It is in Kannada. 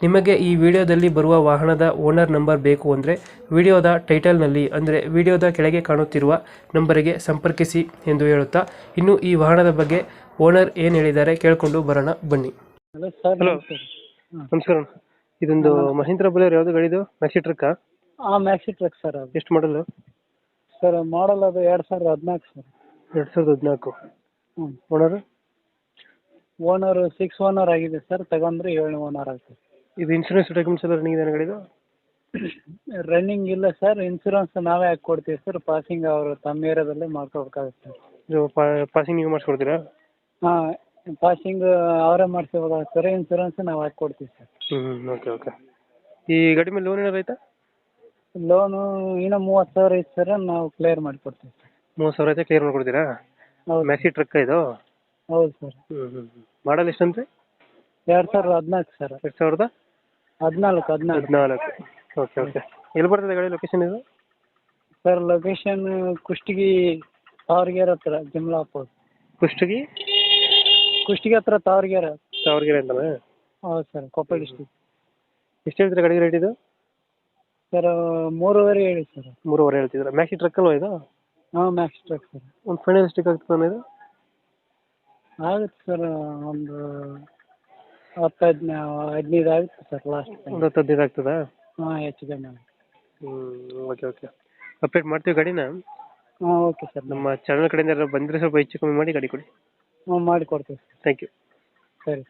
ನಿಮಗೆ ಈ ವಿಡಿಯೋದಲ್ಲಿ ಬರುವ ವಾಹನದ ಓನರ್ ನಂಬರ್ ಬೇಕು ಅಂದರೆ ವಿಡಿಯೋದ ಟೈಟಲ್ನಲ್ಲಿ ಅಂದರೆ ವಿಡಿಯೋದ ಕೆಳಗೆ ಕಾಣುತ್ತಿರುವ ನಂಬರಿಗೆ ಸಂಪರ್ಕಿಸಿ ಎಂದು ಹೇಳುತ್ತಾ ಇನ್ನು ಈ ವಾಹನದ ಬಗ್ಗೆ ಓನರ್ ಏನು ಹೇಳಿದ್ದಾರೆ ಕೇಳಿಕೊಂಡು ಬರೋಣ ಬನ್ನಿ. Hello sir. ನಮಸ್ಕಾರ. ಇದೊಂದು ಮಹೀಂದ್ರ ಬುಲೆರ್ ಯಾವುದು ಗಾಡಿದು? ಮ್ಯಾಕ್ಸಿ ಟ್ರಕ್ ಹಾಂ ಮ್ಯಾಕ್ಸಿ ಟ್ರಕ್ ಸರ್ ಅದು. ಎಷ್ಟು ಮಾಡಲು ಸರ್ ಮಾಡಲ್ ಅದು ಎರಡು ಸಾವಿರದ ಹದಿನಾಲ್ಕು ಸರ್. ಎರಡು ಸಾವಿರದ ಹದಿನಾಲ್ಕು. ಹ್ಞೂ ಓನರ್ ಓನರು ಸಿಕ್ಸ್ ಓನರ್ ಆಗಿದೆ ಸರ್ ತಗೊಂಡ್ರೆ ಏಳು ಓನರ್ ಆಗ್ತದೆ ಇದು ಇನ್ಶೂರೆನ್ಸ್ ಡಾಕ್ಯುಮೆಂಟ್ಸ್ ಎಲ್ಲ ರನ್ನಿಂಗ್ ಇದೆ ಗಾಡಿದು ರನ್ನಿಂಗ್ ಇಲ್ಲ ಸರ್ ಇನ್ಸೂರೆನ್ಸ್ ನಾವೇ ಹಾಕಿ ಕೊಡ್ತೀವಿ ಸರ್ ಪಾಸಿಂಗ್ ಅವರು ತಮ್ಮ ಏರಿಯಾದಲ್ಲೇ ಮಾಡ್ಕೋಬೇಕಾಗುತ್ತೆ. ಇದು ಪಾಸಿಂಗ್ ನೀವು ಮಾಡಿಸ್ಕೊಡ್ತೀರಾ? ಹಾಂ ಪಾಸಿಂಗ್ ಅವರೇ ಮಾಡಿಸ್ಕೋಬೇಕಾಗುತ್ತೆ ಸರ್ ಇನ್ಸೂರೆನ್ಸ್ ನಾವು ಹಾಕಿ ಕೊಡ್ತೀವಿ ಸರ್ ಹ್ಞೂ ಓಕೆ ಓಕೆ ಈ ಗಾಡಿ ಮೇಲೆ ಲೋನ್ ಏನಾರು ಐತಾ ಲೋನು ಇನ್ನೂ ಮೂವತ್ತು ಸಾವಿರ ಐತೆ ಸರ್ ನಾವು ಕ್ಲಿಯರ್ ಮಾಡಿಕೊಡ್ತೀವಿ ಸರ್ ಮೂವತ್ತು ಸಾವಿರ ಐತೆ ಕ್ಲಿಯರ್ ಮಾಡಿಕೊಡ್ತೀರಾ ಹೌದು ಮೆಸಿ ಟ್ರಕ್ ಇದು? ಹೌದು ಸರ್ ಹ್ಞೂ ಹ್ಞೂ ಮಾಡಲ್ ಎಷ್ಟಂತೆ? ಎರಡು ಸಾವಿರದ ಹದಿನಾಲ್ಕು ಸರ್ ಎರಡು ಸಾವಿರದ ಹದಿನಾಲ್ಕು ಹದಿನಾಲ್ಕು. ಹದಿನಾಲ್ಕು. ಓಕೆ ಓಕೆ ಎಲ್ಲಿ ಬರ್ತದೆ ಗಾಡಿ ಲೊಕೇಶನ್ ಇದು? ಸರ್ ಲೊಕೇಶನ್ ಕುಷ್ಟಗಿ ತಾವರ್ಗೆರೆ ಹತ್ರ ಜಿಮ್ಲಾಪುರ್ ಕುಷ್ಟಗಿ? ಕುಷ್ಟಗಿ ಹತ್ರ ತಾವರ್ಗೆರೆ. ತಾವರ್ಗೆರೆ ಅಂತ ಹೌದು ಸರ್ ಕೊಪ್ಪಳ ಡಿಸ್ಟಿಕ್ ಎಷ್ಟು ಹೇಳ್ತೀರಾ ಗಾಡಿ ರೇಟ್ ಇದು? ಸರ್ ಮೂರುವರೆ ಹೇಳಿ ಸರ್. ಮೂರುವರೆ ಹೇಳ್ತಿದ್ದೀರಾ. ಮ್ಯಾಕ್ಸಿ ಟ್ರಕ್ ಅಲ್ವಾ ಇದು? ಹಾಂ ಮ್ಯಾಕ್ಸ್ ಟ್ರಕ್ ಸರ್. ಒಂದು ಫೈನಲ್ ಎಷ್ಟಕ್ಕೆ ಆಗ್ತದೆ ಇದು? ಆಗುತ್ತೆ ಸರ್ ಒಂದು ಹತ್ತು ಹದಿನೈ ಹದಿನೈದು ಆಗುತ್ತೆ ಸರ್ ಲಾಸ್ಟ್ ಒಂದು ಹತ್ತು ಹದಿನೈದು ಆಗ್ತದಾ? ಹಾಂ ಹೆಚ್ಚು ಕಮ್ಮಿ ಆಗುತ್ತೆ ಹ್ಞೂ ಓಕೆ ಓಕೆ ಅಪ್ಡೇಟ್ ಮಾಡ್ತೀವಿ ಗಾಡಿನ? ಹಾಂ ಓಕೆ ಸರ್ ನಮ್ಮ ಚಾನಲ್ ಕಡೆಯಿಂದ ಯಾರಾದ್ರು ಬಂದರೆ ಸ್ವಲ್ಪ ಹೆಚ್ಚು ಕಮ್ಮಿ ಮಾಡಿ ಗಾಡಿ ಕೊಡಿ. ಹ್ಞೂ ಮಾಡಿ ಕೊಡ್ತೀವಿ ಥ್ಯಾಂಕ್ ಯು ಸರಿ.